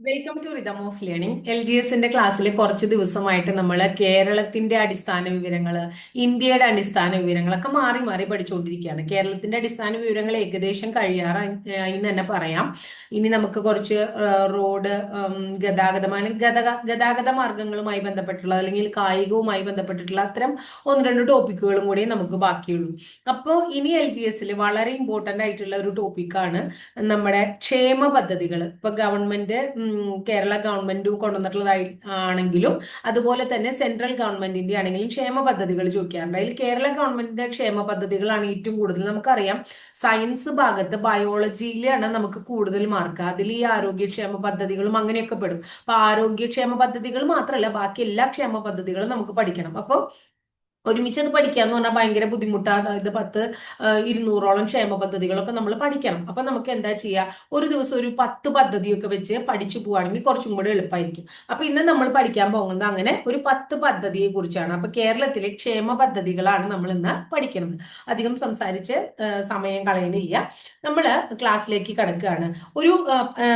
Welcome to rhythm of learning L G എസിന്റെ ക്ലാസ്സിൽ കുറച്ച് ദിവസമായിട്ട് നമ്മൾ കേരളത്തിന്റെ അടിസ്ഥാന വിവരങ്ങൾ ഇന്ത്യയുടെ അടിസ്ഥാന വിവരങ്ങളൊക്കെ മാറി മാറി പഠിച്ചുകൊണ്ടിരിക്കുകയാണ് കേരളത്തിന്റെ അടിസ്ഥാന വിവരങ്ങൾ ഏകദേശം കഴിയാറായി എന്ന് തന്നെ പറയാം. ഇനി നമുക്ക് കുറച്ച് റോഡ് ഗതാഗതമാണ് ഗത ഗതാഗത മാർഗങ്ങളുമായി ബന്ധപ്പെട്ടുള്ള അല്ലെങ്കിൽ കായികവുമായി ബന്ധപ്പെട്ടിട്ടുള്ള അത്തരം ഒന്ന് രണ്ട് ടോപ്പിക്കുകളും കൂടി നമുക്ക് ബാക്കിയുള്ളൂ. അപ്പോൾ ഇനി എൽ ജി എസിൽ വളരെ ഇമ്പോർട്ടന്റ് ആയിട്ടുള്ള ഒരു ടോപ്പിക്കാണ് നമ്മുടെ ക്ഷേമ പദ്ധതികൾ ഇപ്പൊ ഗവൺമെന്റ് കേരള ഗവൺമെന്റും കൊണ്ടുവന്നിട്ടുള്ളതായി ആണെങ്കിലും അതുപോലെ തന്നെ സെൻട്രൽ ഗവൺമെന്റിന്റെ ആണെങ്കിലും ക്ഷേമ പദ്ധതികൾ ചോദിക്കാറുണ്ട്. അതിൽ കേരള ഗവൺമെന്റിന്റെ ക്ഷേമ പദ്ധതികളാണ് ഏറ്റവും കൂടുതൽ. നമുക്കറിയാം സയൻസ് ഭാഗത്ത് ബയോളജിയിലാണ് നമുക്ക് കൂടുതൽ മാർക്ക്. അതിൽ ഈ ആരോഗ്യക്ഷേമ പദ്ധതികളും അങ്ങനെയൊക്കെ പെടും. അപ്പൊ ആരോഗ്യക്ഷേമ പദ്ധതികൾ മാത്രമല്ല ബാക്കി എല്ലാ ക്ഷേമ പദ്ധതികളും നമുക്ക് പഠിക്കണം. അപ്പോൾ ഒരുമിച്ച് അത് പഠിക്കുക എന്ന് പറഞ്ഞാൽ ഭയങ്കര ബുദ്ധിമുട്ടാണ്. അതായത് പത്ത് ഇരുന്നൂറോളം ക്ഷേമ പദ്ധതികളൊക്കെ നമ്മൾ പഠിക്കണം. അപ്പൊ നമുക്ക് എന്താ ചെയ്യുക ഒരു ദിവസം ഒരു പത്ത് പദ്ധതിയൊക്കെ വെച്ച് പഠിച്ചു പോവുകയാണെങ്കിൽ കുറച്ചും കൂടി എളുപ്പമായിരിക്കും അപ്പൊ ഇന്ന് നമ്മൾ പഠിക്കാൻ പോകുന്നത് അങ്ങനെ ഒരു പത്ത് പദ്ധതിയെ കുറിച്ചാണ്. അപ്പൊ കേരളത്തിലെ ക്ഷേമ പദ്ധതികളാണ് നമ്മൾ ഇന്ന് പഠിക്കുന്നത് അധികം സംസാരിച്ച് സമയം കളയണില്ല നമ്മൾ ക്ലാസ്സിലേക്ക് കിടക്കുകയാണ്. ഒരു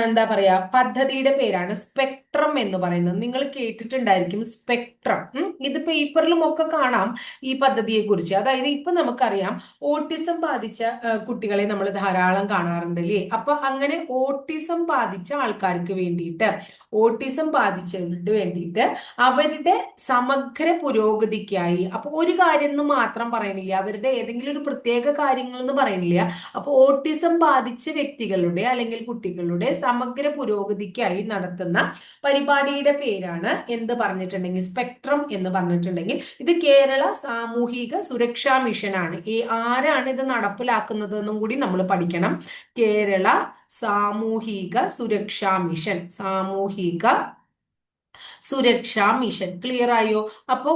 എന്താ പറയാ പദ്ധതിയുടെ പേരാണ് സ്പെക്ട്രം എന്ന് പറയുന്നത്. നിങ്ങൾ കേട്ടിട്ടുണ്ടായിരിക്കും സ്പെക്ട്രം. ഇത് പേപ്പറിലും ഒക്കെ കാണാം. ഈ പദ്ധതിയെ കുറിച്ച് അതായത് ഇപ്പൊ നമുക്കറിയാം ഓട്ടിസം ബാധിച്ച കുട്ടികളെ നമ്മൾ ധാരാളം കാണാറുണ്ട് അല്ലേ? അപ്പൊ അങ്ങനെ ഓട്ടിസം ബാധിച്ച ആൾക്കാർക്ക് വേണ്ടിയിട്ട് ഓട്ടിസം ബാധിച്ചവർക്ക് വേണ്ടിയിട്ട് അവരുടെ സമഗ്ര പുരോഗതിക്കായി അപ്പൊ ഒരു കാര്യം എന്ന് മാത്രം പറയണില്ല. അവരുടെ ഏതെങ്കിലും ഒരു പ്രത്യേക കാര്യങ്ങൾ എന്ന് പറയണില്ല. അപ്പൊ ഓട്ടിസം ബാധിച്ച വ്യക്തികളുടെ അല്ലെങ്കിൽ കുട്ടികളുടെ സമഗ്ര പുരോഗതിക്കായി നടത്തുന്ന പരിപാടിയുടെ പേരാണ് എന്ത് പറഞ്ഞിട്ടുണ്ടെങ്കിൽ സ്പെക്ട്രം എന്ന് പറഞ്ഞിട്ടുണ്ടെങ്കിൽ ഇത് കേരള സാമൂഹിക സുരക്ഷാ മിഷനാണ്. ഈ ആരാണ് ഇത് നടപ്പിലാക്കുന്നത് എന്നും കൂടി നമ്മൾ പഠിക്കണം. കേരള സാമൂഹിക സുരക്ഷാ മിഷൻ. സാമൂഹിക സുരക്ഷാ മിഷൻ. ക്ലിയർ ആയോ? അപ്പോ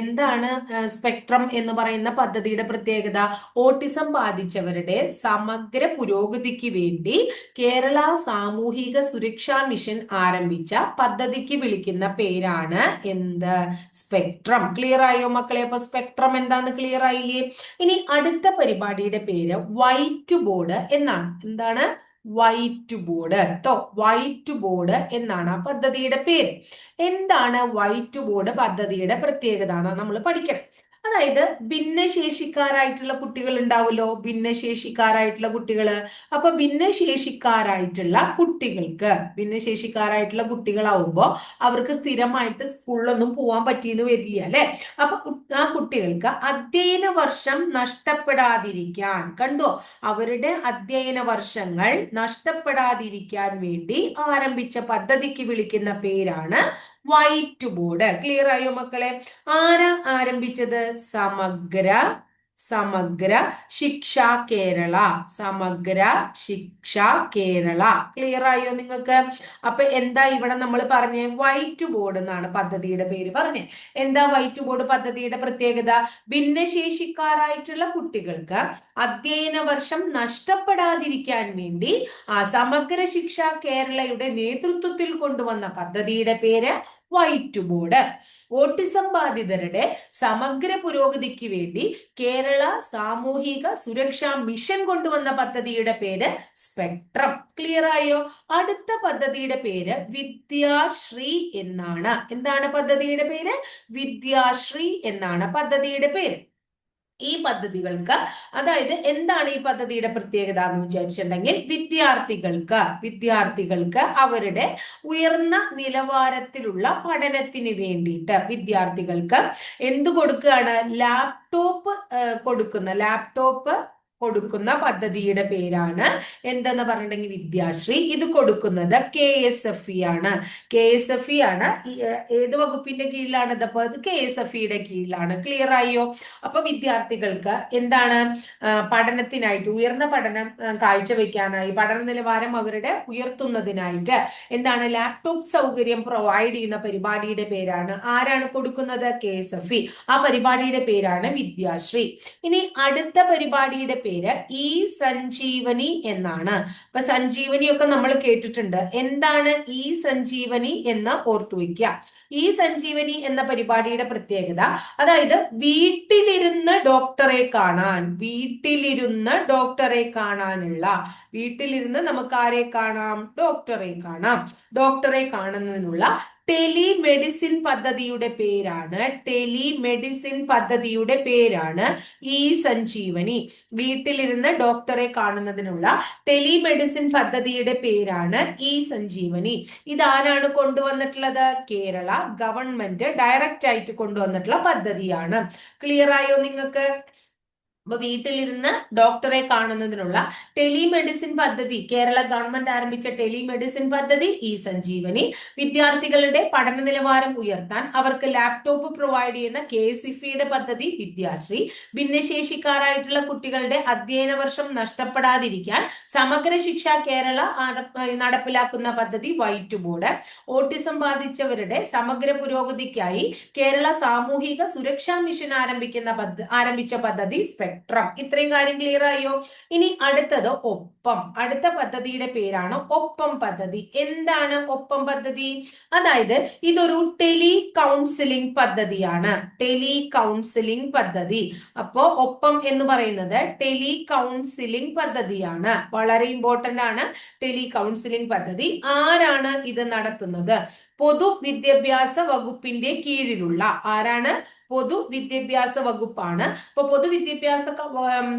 എന്താണ് സ്പെക്ട്രം എന്ന് പറയുന്ന പദ്ധതിയുടെ പ്രത്യേകത? ഓട്ടിസം ബാധിച്ചവരുടെ സമഗ്ര പുരോഗതിക്ക് വേണ്ടി കേരള സാമൂഹിക സുരക്ഷാ മിഷൻ ആരംഭിച്ച പദ്ധതിക്ക് വിളിക്കുന്ന പേരാണ് എന്ത്? സ്പെക്ട്രം. ക്ലിയർ ആയോ മക്കളെ? അപ്പൊ സ്പെക്ട്രം എന്താന്ന് ക്ലിയർ ആയില്ലേ? ഇനി അടുത്ത പരിപാടിയുടെ പേര് വൈറ്റ് ബോർഡ് എന്നാണ്. എന്താണ്? വൈറ്റ് ബോർഡ് കേട്ടോ വൈറ്റ് ബോർഡ് എന്നാണ് ആ പദ്ധതിയുടെ പേര്. എന്താണ് വൈറ്റ് ബോർഡ് പദ്ധതിയുടെ പ്രത്യേകത നമ്മൾ പഠിക്കണം. അതായത് ഭിന്നശേഷിക്കാരായിട്ടുള്ള കുട്ടികൾ ഉണ്ടാവുമല്ലോ ഭിന്നശേഷിക്കാരായിട്ടുള്ള കുട്ടികൾ അപ്പൊ ഭിന്നശേഷിക്കാരായിട്ടുള്ള കുട്ടികൾക്ക് ഭിന്നശേഷിക്കാരായിട്ടുള്ള കുട്ടികളാവുമ്പോൾ അവർക്ക് സ്ഥിരമായിട്ട് സ്കൂളിലൊന്നും പോകാൻ പറ്റിയെന്ന് വരില്ല അല്ലെ? അപ്പൊ ആ കുട്ടികൾക്ക് അധ്യയന വർഷം നഷ്ടപ്പെടാതിരിക്കാൻ കണ്ടോ? അവരുടെ അധ്യയന വർഷങ്ങൾ നഷ്ടപ്പെടാതിരിക്കാൻ വേണ്ടി ആരംഭിച്ച പദ്ധതിക്ക് വിളിക്കുന്ന പേരാണ് വൈറ്റ് ബോർഡ് ക്ലിയർ ആയോ മക്കളെ? ആരാ ആരംഭിച്ചത്? സമഗ്ര സമഗ്ര ശിക്ഷ കേരള സമഗ്ര ശിക്ഷ കേരള. ക്ലിയർ ആയോ നിങ്ങൾക്ക്? അപ്പൊ എന്താ ഇവിടെ നമ്മൾ പറഞ്ഞ? വൈറ്റ് ബോർഡ് എന്നാണ് പദ്ധതിയുടെ പേര് പറഞ്ഞേ. എന്താ വൈറ്റ് ബോർഡ് പദ്ധതിയുടെ പ്രത്യേകത? ഭിന്നശേഷിക്കാരായിട്ടുള്ള കുട്ടികൾക്ക് അധ്യയന വർഷം നഷ്ടപ്പെടാതിരിക്കാൻ വേണ്ടി ആ സമഗ്ര ശിക്ഷ കേരളയുടെ നേതൃത്വത്തിൽ കൊണ്ടുവന്ന പദ്ധതിയുടെ പേര് വൈറ്റ് ബോർഡ് ഓട്ടിസം ബാധിതരുടെ സമഗ്ര പുരോഗതിക്ക് വേണ്ടി കേരള സാമൂഹിക സുരക്ഷാ മിഷൻ കൊണ്ടുവന്ന പദ്ധതിയുടെ പേര് സ്പെക്ട്രം. ക്ലിയർ ആയോ? അടുത്ത പദ്ധതിയുടെ പേര് വിദ്യാശ്രീ എന്നാണ്. എന്താണ് പദ്ധതിയുടെ പേര്? വിദ്യാശ്രീ എന്നാണ് പദ്ധതിയുടെ പേര്. ഈ പദ്ധതികൾക്ക്. അതായത് എന്താണ് ഈ പദ്ധതിയുടെ പ്രത്യേകത എന്ന് വിചാരിച്ചിട്ടുണ്ടെങ്കിൽ വിദ്യാർത്ഥികൾക്ക് വിദ്യാർത്ഥികൾക്ക് അവരുടെ ഉയർന്ന നിലവാരത്തിലുള്ള പഠനത്തിന് വേണ്ടിയിട്ട് വിദ്യാർത്ഥികൾക്ക് എന്ത് കൊടുക്കുകയാണ്? ലാപ്ടോപ്പ് കൊടുക്കുന്ന ലാപ്ടോപ്പ് കൊടുക്കുന്ന പദ്ധതിയുടെ പേരാണ് എന്തെന്ന് പറഞ്ഞിട്ടുണ്ടെങ്കിൽ വിദ്യാശ്രീ. ഇത് കൊടുക്കുന്നത് കെ എസ് എഫ് ഇ ആണ്. കെ എസ് എഫ് ഇ ആണ്. ഏത് വകുപ്പിന്റെ കീഴിലാണ് ഇതപ്പോ അത് കെ എസ് എഫ് ഇയുടെ കീഴിലാണ്. ക്ലിയർ ആയോ? അപ്പൊ വിദ്യാർത്ഥികൾക്ക് എന്താണ് പഠനത്തിനായിട്ട് ഉയർന്ന പഠനം കാഴ്ചവെക്കാനായി പഠന നിലവാരം അവരുടെ ഉയർത്തുന്നതിനായിട്ട് എന്താണ് ലാപ്ടോപ്പ് സൗകര്യം പ്രൊവൈഡ് ചെയ്യുന്ന പരിപാടിയുടെ പേരാണ്. ആരാണ് കൊടുക്കുന്നത്? K S F E. ആ പരിപാടിയുടെ പേരാണ് വിദ്യാശ്രീ. ഇനി അടുത്ത പരിപാടിയുടെ പേര് ഇ സഞ്ജീവനി എന്നാണ്. അപ്പൊ സഞ്ജീവനി ഒക്കെ നമ്മൾ കേട്ടിട്ടുണ്ട്. എന്താണ് ഇ സഞ്ജീവനി എന്ന് ഓർത്തു വെക്കുക. ഈ സഞ്ജീവനി എന്ന പരിപാടിയുടെ പ്രത്യേകത അതായത് വീട്ടിലിരുന്ന് ഡോക്ടറെ കാണാൻ വീട്ടിലിരുന്ന് ഡോക്ടറെ കാണാനുള്ള വീട്ടിലിരുന്ന് നമുക്ക് ആരെ കാണാം? ഡോക്ടറെ കാണാം. ഡോക്ടറെ കാണുന്നതിനുള്ള ടെലിമെഡിസിൻ പദ്ധതിയുടെ പേരാണ്. ടെലിമെഡിസിൻ പദ്ധതിയുടെ പേരാണ് ഈ സഞ്ജീവനി. വീട്ടിലിരുന്ന് ഡോക്ടറെ കാണുന്നതിനുള്ള ടെലിമെഡിസിൻ പദ്ധതിയുടെ പേരാണ് ഈ സഞ്ജീവനി. ഇതാരാണ് കൊണ്ടുവന്നിട്ടുള്ളത്? കേരള ഗവൺമെന്റ് ഡയറക്റ്റ് ആയിട്ട് കൊണ്ടുവന്നിട്ടുള്ള പദ്ധതിയാണ്. ക്ലിയർ ആയോ നിങ്ങൾക്ക്? അപ്പൊ വീട്ടിലിരുന്ന് ഡോക്ടറെ കാണുന്നതിനുള്ള ടെലിമെഡിസിൻ പദ്ധതി കേരള ഗവൺമെന്റ് ആരംഭിച്ച ടെലിമെഡിസിൻ പദ്ധതി ഈ സഞ്ജീവനി. വിദ്യാർത്ഥികളുടെ പഠന നിലവാരം ഉയർത്താൻ അവർക്ക് ലാപ്ടോപ്പ് പ്രൊവൈഡ് ചെയ്യുന്ന കെ സിഫിയുടെ പദ്ധതി വിദ്യാശ്രീ. ഭിന്നശേഷിക്കാരായിട്ടുള്ള കുട്ടികളുടെ അധ്യയന വർഷം നഷ്ടപ്പെടാതിരിക്കാൻ സമഗ്ര ശിക്ഷ കേരള നടപ്പിലാക്കുന്ന പദ്ധതി വൈറ്റ് ബോർഡ്. ഓട്ടിസം ബാധിച്ചവരുടെ സമഗ്ര പുരോഗതിക്കായി കേരള സാമൂഹിക സുരക്ഷാ മിഷൻ ആരംഭിക്കുന്ന ആരംഭിച്ച പദ്ധതി സ്പെക്ട്രം ഇത്രയും കാര്യം ക്ലിയർ ആയോ? ഇനി അടുത്തത് ഒപ്പം. അടുത്ത പദ്ധതിയുടെ പേരാണ് ഒപ്പം പദ്ധതി. എന്താണ് ഒപ്പം പദ്ധതി? അതായത് ഇതൊരു ടെലി കൗൺസിലിംഗ് പദ്ധതിയാണ്. ടെലി കൗൺസിലിംഗ് പദ്ധതി. അപ്പോ ഒപ്പം എന്ന് പറയുന്നത് ടെലി കൗൺസിലിംഗ് പദ്ധതിയാണ്. വളരെ ഇമ്പോർട്ടന്റ് ആണ് ടെലി കൗൺസിലിംഗ് പദ്ധതി. ആരാണ് ഇത് നടത്തുന്നത്? പൊതുവിദ്യാഭ്യാസ വകുപ്പിന്റെ കീഴിലുള്ള ആരാണ്? പൊതുവിദ്യാഭ്യാസ വകുപ്പാണ്. അപ്പൊ പൊതുവിദ്യാഭ്യാസ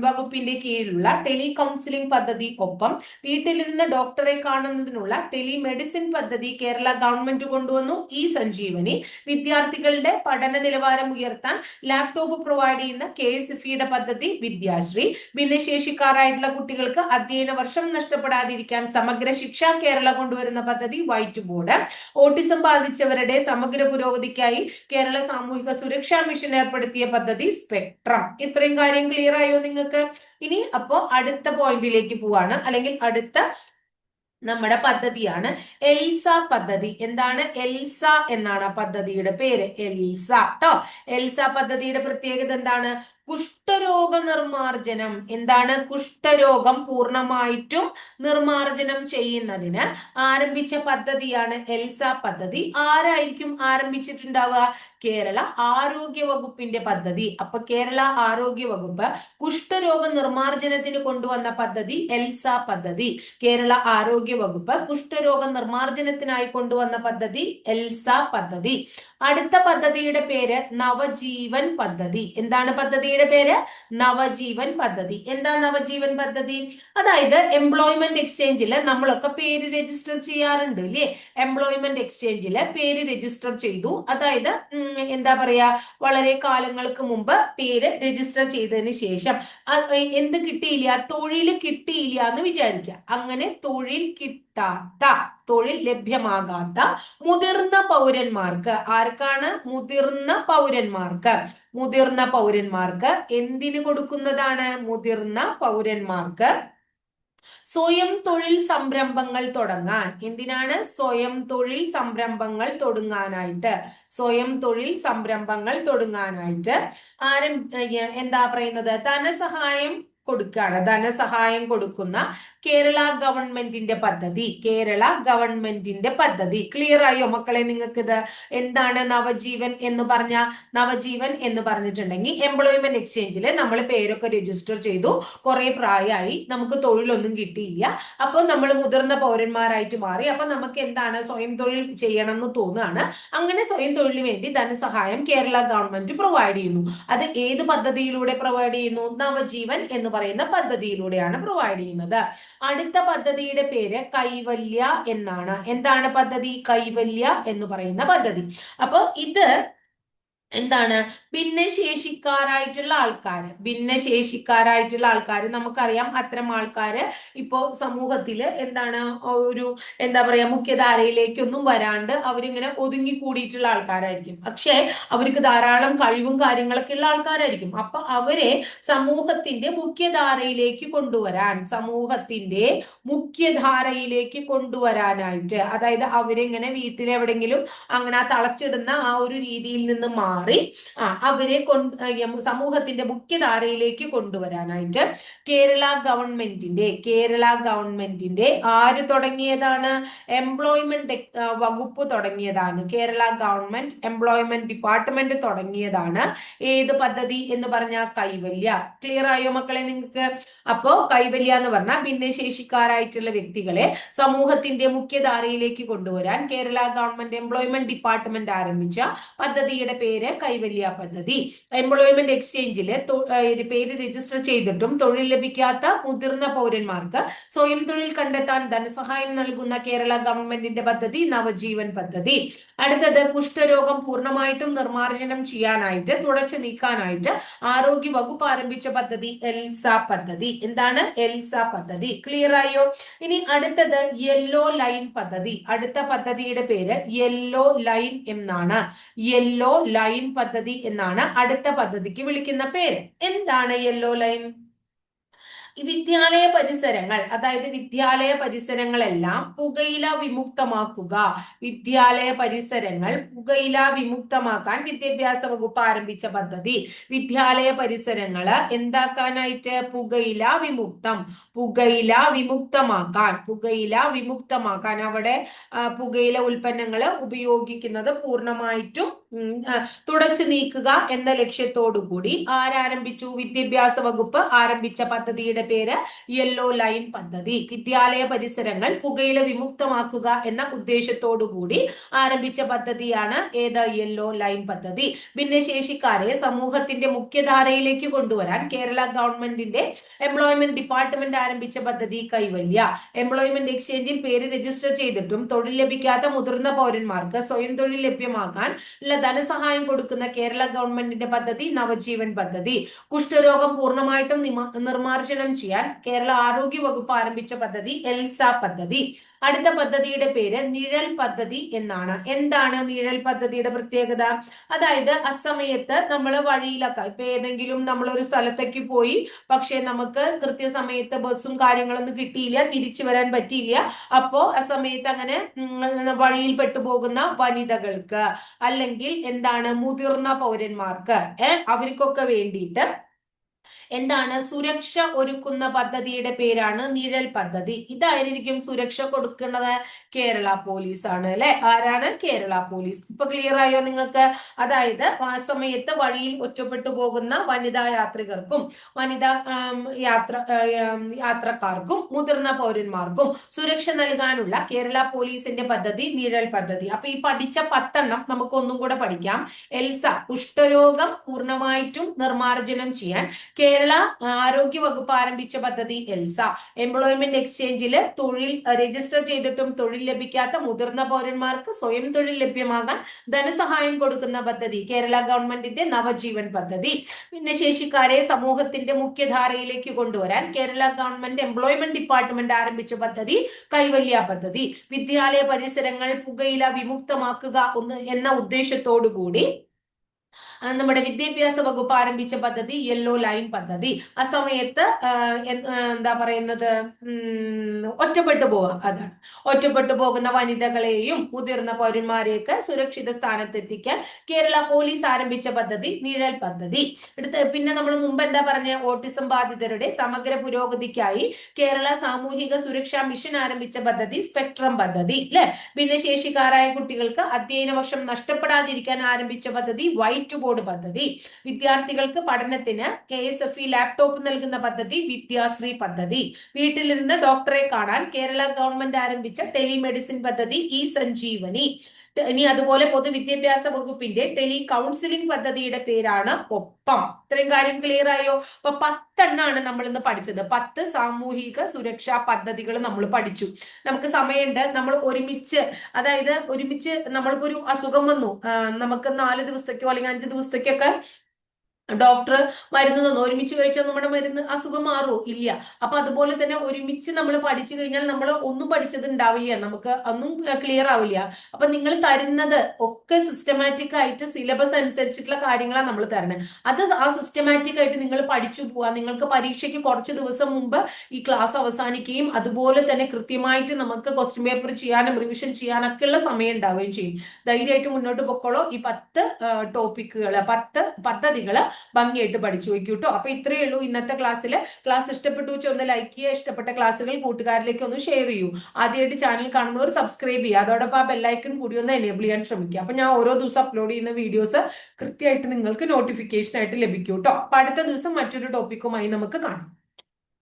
വകുപ്പിന്റെ കീഴിലുള്ള ടെലി കൗൺസിലിംഗ് പദ്ധതി ഒപ്പം വീട്ടിലിരുന്ന് ഡോക്ടറെ കാണുന്നതിനുള്ള ടെലിമെഡിസിൻ പദ്ധതി കേരള ഗവൺമെന്റ് കൊണ്ടുവന്നു. ഈ സഞ്ജീവനി വിദ്യാർത്ഥികളുടെ പഠന നിലവാരം ഉയർത്താൻ ലാപ്ടോപ്പ് പ്രൊവൈഡ് ചെയ്യുന്ന കെ എസ് എഫിയുടെ പദ്ധതി വിദ്യാശ്രീ. ഭിന്നശേഷിക്കാരായിട്ടുള്ള കുട്ടികൾക്ക് അധ്യയന വർഷം നഷ്ടപ്പെടാതിരിക്കാൻ സമഗ്ര ശിക്ഷ കേരള കൊണ്ടുവരുന്ന പദ്ധതി വൈറ്റ് ബോർഡ്. ഓട്ടിസം ബാധിച്ചവരുടെ സമഗ്ര പുരോഗതിക്കായി കേരള സാമൂഹിക സുരക്ഷാ മിഷൻ ഏർപ്പെടുത്തിയ പദ്ധതി സ്പെക്ട്രം. ഇത്രയും കാര്യം ക്ലിയർ ആയോ നിങ്ങൾക്ക്? ഇനി അപ്പോ അടുത്ത പോയിന്റിലേക്ക് പോവാണ്. അല്ലെങ്കിൽ അടുത്ത നമ്മുടെ പദ്ധതിയാണ് എൽസ പദ്ധതി. എന്താണ് എൽസ എന്നാണ് പദ്ധതിയുടെ പേര്. എൽസ ട്ടോ. എൽസ പദ്ധതിയുടെ പ്രത്യേകത എന്താണ്? കുഷ്ഠരോഗ നിർമാർജനം എന്താണ് കുഷ്ഠരോഗം പൂർണമായിട്ടും നിർമാർജനം ചെയ്യുന്നതിന്? ആരംഭിച്ച പദ്ധതിയാണ് എൽസ പദ്ധതി. ആരായിരിക്കും ആരംഭിച്ചിട്ടുണ്ടാവുക? കേരള ആരോഗ്യ വകുപ്പിന്റെ പദ്ധതി. അപ്പൊ കേരള ആരോഗ്യ വകുപ്പ് കുഷ്ഠരോഗ നിർമാർജനത്തിന് കൊണ്ടുവന്ന പദ്ധതി എൽസ പദ്ധതി. കേരള ആരോഗ്യ വകുപ്പ് കുഷ്ഠരോഗ നിർമാർജനത്തിനായി കൊണ്ടുവന്ന പദ്ധതി എൽസ പദ്ധതി. അടുത്ത പദ്ധതിയുടെ പേര് നവജീവൻ പദ്ധതി. എന്താണ് പദ്ധതിയുടെ പേര്? നവജീവൻ പദ്ധതി. എന്താ നവജീവൻ പദ്ധതി? അതായത് എംപ്ലോയ്മെന്റ് എക്സ്ചേഞ്ചിൽ നമ്മളൊക്കെ പേര് രജിസ്റ്റർ ചെയ്യാറുണ്ട് അല്ലേ എംപ്ലോയ്മെന്റ് എക്സ്ചേഞ്ചിൽ പേര് രജിസ്റ്റർ ചെയ്തു. അതായത് എന്താ പറയാ വളരെ കാലങ്ങൾക്ക് മുമ്പ് പേര് രജിസ്റ്റർ ചെയ്തതിന് ശേഷം എന്ത് കിട്ടിയില്ല? തൊഴിൽ കിട്ടിയില്ല എന്ന് വിചാരിക്കുക. അങ്ങനെ തൊഴിൽ കിട്ടാത്ത തൊഴിൽ ലഭ്യമാകാത്ത മുതിർന്ന പൗരന്മാർക്ക്. ആർക്കാണ് മുതിർന്ന പൗരന്മാർക്ക്? മുതിർന്ന പൗരന്മാർക്ക് എന്തിനു കൊടുക്കുന്നതാണ്? മുതിർന്ന പൗരന്മാർക്ക് സ്വയം തൊഴിൽ സംരംഭങ്ങൾ തുടങ്ങാൻ. എന്തിനാണ്? സ്വയം തൊഴിൽ സംരംഭങ്ങൾ തുടങ്ങാനായിട്ട്. സ്വയം തൊഴിൽ സംരംഭങ്ങൾ തുടങ്ങാനായിട്ട് ആരം എന്താ പറയുന്നത്? ധനസഹായം കൊടുക്കുകയാണ്. ധനസഹായം കൊടുക്കുന്ന കേരള ഗവൺമെന്റിന്റെ പദ്ധതി കേരള ഗവൺമെന്റിന്റെ പദ്ധതി. ക്ലിയർ ആയോ മക്കളെ നിങ്ങൾക്ക് ഇത് എന്താണ് നവജീവൻ എന്ന് പറഞ്ഞ നവജീവൻ എന്ന് പറഞ്ഞിട്ടുണ്ടെങ്കിൽ എംപ്ലോയ്മെന്റ് എക്സ്ചേഞ്ചിൽ നമ്മൾ പേരൊക്കെ രജിസ്റ്റർ ചെയ്തു. കുറെ പ്രായമായി നമുക്ക് തൊഴിലൊന്നും കിട്ടിയില്ല. അപ്പോൾ നമ്മൾ മുതിർന്ന പൗരന്മാരായിട്ട് മാറി. അപ്പൊ നമുക്ക് എന്താണ് സ്വയം തൊഴിൽ ചെയ്യണം എന്ന് തോന്നുകയാണ്. അങ്ങനെ സ്വയം തൊഴിലിന് വേണ്ടി ധനസഹായം കേരള ഗവൺമെന്റ് പ്രൊവൈഡ് ചെയ്യുന്നു. അത് ഏത് പദ്ധതിയിലൂടെ പ്രൊവൈഡ് ചെയ്യുന്നു? നവജീവൻ എന്ന് പറയുന്ന പദ്ധതിയിലൂടെയാണ് പ്രൊവൈഡ് ചെയ്യുന്നത്. അടുത്ത പദ്ധതിയുടെ പേര് കൈവല്യ എന്നാണ്. എന്താണ് പദ്ധതി? കൈവല്യ എന്ന് പറയുന്ന പദ്ധതി. അപ്പോൾ ഇത് എന്താണ്? ഭിന്നശേഷിക്കാരായിട്ടുള്ള ആൾക്കാർ ഭിന്നശേഷിക്കാരായിട്ടുള്ള ആൾക്കാർ നമുക്കറിയാം അത്തരം ആൾക്കാർ ഇപ്പോൾ സമൂഹത്തിൽ എന്താണ്? ഒരു എന്താ പറയുക മുഖ്യധാരയിലേക്കൊന്നും വരാണ്ട് അവരിങ്ങനെ ഒതുങ്ങി കൂടിയിട്ടുള്ള ആൾക്കാരായിരിക്കും. പക്ഷേ അവർക്ക് ധാരാളം കഴിവും കാര്യങ്ങളൊക്കെ ഉള്ള ആൾക്കാരായിരിക്കും. അപ്പൊ അവരെ സമൂഹത്തിന്റെ മുഖ്യധാരയിലേക്ക് കൊണ്ടുവരാൻ സമൂഹത്തിന്റെ മുഖ്യധാരയിലേക്ക് കൊണ്ടുവരാനായിട്ട് അതായത് അവരിങ്ങനെ വീട്ടിലെവിടെങ്കിലും അങ്ങനെ തളച്ചിടുന്ന ആ ഒരു രീതിയിൽ നിന്ന് മാറി മാറി. ആ അവരെ കൊണ്ട് സമൂഹത്തിന്റെ മുഖ്യധാരയിലേക്ക് കൊണ്ടുവരാനായിട്ട് കേരള ഗവൺമെന്റിന്റെ കേരള ഗവൺമെന്റിന്റെ ആര് തുടങ്ങിയതാണ്? എംപ്ലോയ്മെന്റ് വകുപ്പ് തുടങ്ങിയതാണ്. കേരള ഗവൺമെന്റ് എംപ്ലോയ്മെന്റ് ഡിപ്പാർട്ട്മെന്റ് തുടങ്ങിയതാണ്. ഏത് പദ്ധതി എന്ന് പറഞ്ഞ കൈവല്യ. ക്ലിയർ ആയോ മക്കളെ നിങ്ങൾക്ക്? അപ്പോ കൈവല്യ എന്ന് പറഞ്ഞാൽ ഭിന്നശേഷിക്കാരായിട്ടുള്ള വ്യക്തികളെ സമൂഹത്തിന്റെ മുഖ്യധാരയിലേക്ക് കൊണ്ടുവരാൻ കേരള ഗവൺമെന്റ് എംപ്ലോയ്മെന്റ് ഡിപ്പാർട്ട്മെന്റ് ആരംഭിച്ച പദ്ധതിയുടെ പേര് കൈവല്യ പദ്ധതി. എംപ്ലോയ്മെന്റ് എക്സ്ചേഞ്ചിൽ പേര് രജിസ്റ്റർ ചെയ്തിട്ടും തൊഴിൽ ലഭിക്കാത്ത മുതിർന്ന പൗരന്മാർക്ക് സ്വയം തൊഴിൽ കണ്ടെത്താൻ ധനസഹായം നൽകുന്ന കേരള ഗവൺമെന്റിന്റെ പദ്ധതി നവജീവൻ പദ്ധതി. അടുത്തത് കുഷ്ഠരോഗം പൂർണമായിട്ടും നിർമ്മാർജനം ചെയ്യാനായിട്ട് തുടച്ചു നീക്കാനായിട്ട് ആരോഗ്യ വകുപ്പ് ആരംഭിച്ച പദ്ധതി എൽസ പദ്ധതി. എന്താണ് എൽസ പദ്ധതി? ക്ലിയർ ആയോ? ഇനി അടുത്തത് യെല്ലോ ലൈൻ പദ്ധതി. അടുത്ത പദ്ധതിയുടെ പേര് യെല്ലോ ലൈൻ എന്നാണ്. യെല്ലോ ലൈൻ പദ്ധതി എന്നാണ് അടുത്ത പദ്ധതിക്ക് വിളിക്കുന്ന പേര്. എന്താണ് യെല്ലോ ലൈൻ വിദ്യാലയ പരിസരങ്ങൾ അതായത് വിദ്യാലയ പരിസരങ്ങളെല്ലാം പുകയില വിമുക്തമാക്കുക. വിദ്യാലയ പരിസരങ്ങൾ പുകയില വിമുക്തമാക്കാൻ വിദ്യാഭ്യാസ വകുപ്പ് ആരംഭിച്ച പദ്ധതി. വിദ്യാലയ പരിസരങ്ങൾ എന്താക്കാനായിട്ട്? പുകയില വിമുക്തം. പുകയില വിമുക്തമാക്കാൻ പുകയില വിമുക്തമാക്കാൻ അവിടെ പുകയില ഉൽപ്പന്നങ്ങൾ ഉപയോഗിക്കുന്നത് പൂർണമായിട്ടും തുടച്ചു നീക്കുക എന്ന ലക്ഷ്യത്തോടു കൂടി ആരാരംഭിച്ചു? വിദ്യാഭ്യാസ വകുപ്പ് ആരംഭിച്ച പദ്ധതിയുടെ പേര് യെല്ലോ ലൈൻ പദ്ധതി. വിദ്യാലയ പരിസരങ്ങൾ പുകയില വിമുക്തമാക്കുക എന്ന ഉദ്ദേശത്തോടു കൂടി ആരംഭിച്ച പദ്ധതിയാണ് ഏത്? യെല്ലോ ലൈൻ പദ്ധതി. ഭിന്നശേഷിക്കാരെ സമൂഹത്തിന്റെ മുഖ്യധാരയിലേക്ക് കൊണ്ടുവരാൻ കേരള ഗവൺമെന്റിന്റെ എംപ്ലോയ്മെന്റ് ഡിപ്പാർട്ട്മെന്റ് ആരംഭിച്ച പദ്ധതി കൈവല്യ. എംപ്ലോയ്മെന്റ് എക്സ്ചേഞ്ചിൽ പേര് രജിസ്റ്റർ ചെയ്തിട്ടും തൊഴിൽ ലഭിക്കാത്ത മുതിർന്ന പൗരന്മാർക്ക് സ്വയം തൊഴിൽ ലഭ്യമാക്കാൻ ഉള്ള ധനസഹായം കൊടുക്കുന്ന കേരള ഗവൺമെന്റിന്റെ പദ്ധതി നവജീവൻ പദ്ധതി. കുഷ്ഠരോഗം പൂർണമായിട്ടും നിർമ്മാർജനം ചെയ്യാൻ കേരള ആരോഗ്യ വകുപ്പ് ആരംഭിച്ച പദ്ധതി എൽസ പദ്ധതി. അടുത്ത പദ്ധതിയുടെ പേര് നിഴൽ പദ്ധതി എന്നാണ്. എന്താണ് നിഴൽ പദ്ധതിയുടെ പ്രത്യേകത? അതായത് അസമയത്ത് നമ്മൾ വഴിയിലൊക്കെ ഇപ്പൊ ഏതെങ്കിലും നമ്മൾ ഒരു സ്ഥലത്തേക്ക് പോയി പക്ഷെ നമുക്ക് കൃത്യസമയത്ത് ബസ്സും കാര്യങ്ങളൊന്നും കിട്ടിയില്ല തിരിച്ചു വരാൻ പറ്റിയില്ല. അപ്പോ അസമയത്ത് അങ്ങനെ വഴിയിൽ പെട്ടുപോകുന്ന വനിതകൾക്ക് അല്ലെങ്കിൽ എന്താണ് മുതിർന്ന പൗരന്മാർക്ക് അവർക്കൊക്കെ വേണ്ടിയിട്ട് എന്താണ്? സുരക്ഷ ഒരുക്കുന്ന പദ്ധതിയുടെ പേരാണ് നിഴൽ പദ്ധതി. ഇതായിരിക്കും സുരക്ഷ കൊടുക്കുന്നത് കേരള പോലീസ് ആണ് അല്ലെ? ആരാണ്? കേരള പോലീസ്. ഇപ്പൊ ക്ലിയർ ആയോ നിങ്ങൾക്ക്? അതായത് ആ സമയത്ത് വഴിയിൽ ഒറ്റപ്പെട്ടു പോകുന്ന വനിതാ യാത്രികർക്കും വനിതാ യാത്ര യാത്രക്കാർക്കും മുതിർന്ന പൗരന്മാർക്കും സുരക്ഷ നൽകാനുള്ള കേരള പോലീസിന്റെ പദ്ധതി നിഴൽ പദ്ധതി. അപ്പൊ ഈ പഠിച്ച പത്തെണ്ണം നമുക്ക് ഒന്നും കൂടെ പഠിക്കാം. എൽസ കുഷ്ഠരോഗം പൂർണമായിട്ടും നിർമാർജനം ചെയ്യാൻ കേരള ആരോഗ്യ വകുപ്പ് ആരംഭിച്ച പദ്ധതി എൽസ. എംപ്ലോയ്മെന്റ് എക്സ്ചേഞ്ചിൽ തൊഴിൽ രജിസ്റ്റർ ചെയ്തിട്ടും തൊഴിൽ ലഭിക്കാത്ത മുതിർന്ന പൗരന്മാർക്ക് സ്വയം തൊഴിൽ ലഭ്യമാകാൻ ധനസഹായം കൊടുക്കുന്ന പദ്ധതി കേരള ഗവൺമെന്റിന്റെ നവജീവൻ പദ്ധതി. ഭിന്നശേഷിക്കാരെ സമൂഹത്തിന്റെ മുഖ്യധാരയിലേക്ക് കൊണ്ടുവരാൻ കേരള ഗവൺമെന്റ് എംപ്ലോയ്മെന്റ് ഡിപ്പാർട്ട്മെന്റ് ആരംഭിച്ച പദ്ധതി കൈവല്യ പദ്ധതി. വിദ്യാലയ പരിസരങ്ങൾ പുകയില വിമുക്തമാക്കുക എന്ന ഉദ്ദേശത്തോടു കൂടി നമ്മുടെ വിദ്യാഭ്യാസ വകുപ്പ് ആരംഭിച്ച പദ്ധതി യെല്ലോ ലൈൻ പദ്ധതി. ആ സമയത്ത് എന്താ പറയുന്നത്? ഒറ്റപ്പെട്ടു പോവുക. അതാണ്. ഒറ്റപ്പെട്ടു പോകുന്ന വനിതകളെയും മുതിർന്ന പൗരന്മാരെയൊക്കെ സുരക്ഷിത സ്ഥാനത്തെത്തിക്കാൻ കേരള പോലീസ് ആരംഭിച്ച പദ്ധതി നിഴൽ പദ്ധതി. എടുത്ത് പിന്നെ നമ്മൾ മുമ്പ് എന്താ പറഞ്ഞ? ഓട്ടിസം ബാധിതരുടെ സമഗ്ര പുരോഗതിക്കായി കേരള സാമൂഹിക സുരക്ഷാ മിഷൻ ആരംഭിച്ച പദ്ധതി സ്പെക്ട്രം പദ്ധതി അല്ലെ ഭിന്നശേഷിക്കാരായ കുട്ടികൾക്ക് അധ്യയന വർഷം നഷ്ടപ്പെടാതിരിക്കാൻ ആരംഭിച്ച പദ്ധതി വൈറ്റ് ബോർഡ് പദ്ധതി. വിദ്യാർത്ഥികൾക്ക് പഠനത്തിന് K S F E laptop നൽകുന്ന പദ്ധതി വിദ്യാശ്രീ പദ്ധതി. വീട്ടിലിരുന്ന് ഡോക്ടറെ കാണാൻ കേരള ഗവൺമെന്റ് ആരംഭിച്ച ടെലിമെഡിസിൻ പദ്ധതി ഇ സഞ്ജീവനി. ഇനി അതുപോലെ പൊതുവിദ്യാഭ്യാസ വകുപ്പിന്റെ ടെലി കൗൺസിലിംഗ് പദ്ധതിയുടെ പേരാണ് ഒപ്പം. ഇത്രയും കാര്യം ക്ലിയർ ആയോ? അപ്പൊ പത്തെണ്ണാണ് നമ്മൾ ഇന്ന് പഠിച്ചത്. പത്ത് സാമൂഹിക സുരക്ഷാ പദ്ധതികൾ നമ്മൾ പഠിച്ചു. നമുക്ക് സമയമുണ്ട്. നമ്മൾ ഒരുമിച്ച് അതായത് ഒരുമിച്ച് നമ്മളിപ്പോ ഒരു അസുഖം വന്നു. നമുക്ക് നാല് ദിവസത്തേക്കോ അല്ലെങ്കിൽ അഞ്ച് ദിവസത്തേക്കൊക്കെ ഡോക്ടർ മരുന്ന് തന്നു. ഒരുമിച്ച് കഴിച്ചാൽ നമ്മുടെ മരുന്ന് അസുഖം മാറുമോ ഇല്ല. അപ്പൊ അതുപോലെ തന്നെ ഒരുമിച്ച് നമ്മൾ പഠിച്ചു കഴിഞ്ഞാൽ നമ്മൾ ഒന്നും പഠിച്ചത് ഉണ്ടാവില്ല നമുക്ക് ഒന്നും ക്ലിയർ ആവില്ല. അപ്പൊ നിങ്ങൾ തരുന്നത് ഒക്കെ സിസ്റ്റമാറ്റിക് ആയിട്ട് സിലബസ് അനുസരിച്ചിട്ടുള്ള കാര്യങ്ങളാണ് നമ്മൾ തരുന്നത്. അത് ആ സിസ്റ്റമാറ്റിക് ആയിട്ട് നിങ്ങൾ പഠിച്ചു പോവാ. നിങ്ങൾക്ക് പരീക്ഷയ്ക്ക് കുറച്ച് ദിവസം മുമ്പ് ഈ ക്ലാസ് അവസാനിക്കുകയും അതുപോലെ തന്നെ കൃത്യമായിട്ട് നമുക്ക് ക്വസ്റ്റ്യൻ പേപ്പർ ചെയ്യാനും റിവിഷൻ ചെയ്യാനൊക്കെ ഉള്ള സമയം ഉണ്ടാവുകയും ചെയ്യും. ധൈര്യമായിട്ട് മുന്നോട്ട് പൊക്കോളൂ. ഈ പത്ത് ടോപ്പിക്കുകൾ പത്ത് പദ്ധതികൾ ഭംഗിയായിട്ട് പഠിച്ചു വയ്ക്കൂ കേട്ടോ അപ്പൊ ഇത്രയേ ഉള്ളൂ ഇന്നത്തെ ക്ലാസ്സിൽ ക്ലാസ് ഇഷ്ടപ്പെട്ടു വെച്ചാൽ ഒന്ന് ലൈക്ക് ചെയ്യുക ഇഷ്ടപ്പെട്ട ക്ലാസ്സുകൾ കൂട്ടുകാരിലേക്ക് ഒന്ന് ഷെയർ ചെയ്യൂ. ആദ്യമായിട്ട് ചാനൽ കാണുന്നവർ സബ്സ്ക്രൈബ് ചെയ്യുക. അതോടൊപ്പം ആ ബെല്ലൈക്കൺ കൂടി ഒന്ന് എനേബിൾ ചെയ്യാൻ ശ്രമിക്കുക. അപ്പൊ ഞാൻ ഓരോ ദിവസം അപ്ലോഡ് ചെയ്യുന്ന വീഡിയോസ് കൃത്യമായിട്ട് നിങ്ങൾക്ക് നോട്ടിഫിക്കേഷൻ ആയിട്ട് ലഭിക്കും കേട്ടോ അപ്പൊ അടുത്ത ദിവസം മറ്റൊരു ടോപ്പിക്കുമായി നമുക്ക് കാണാം.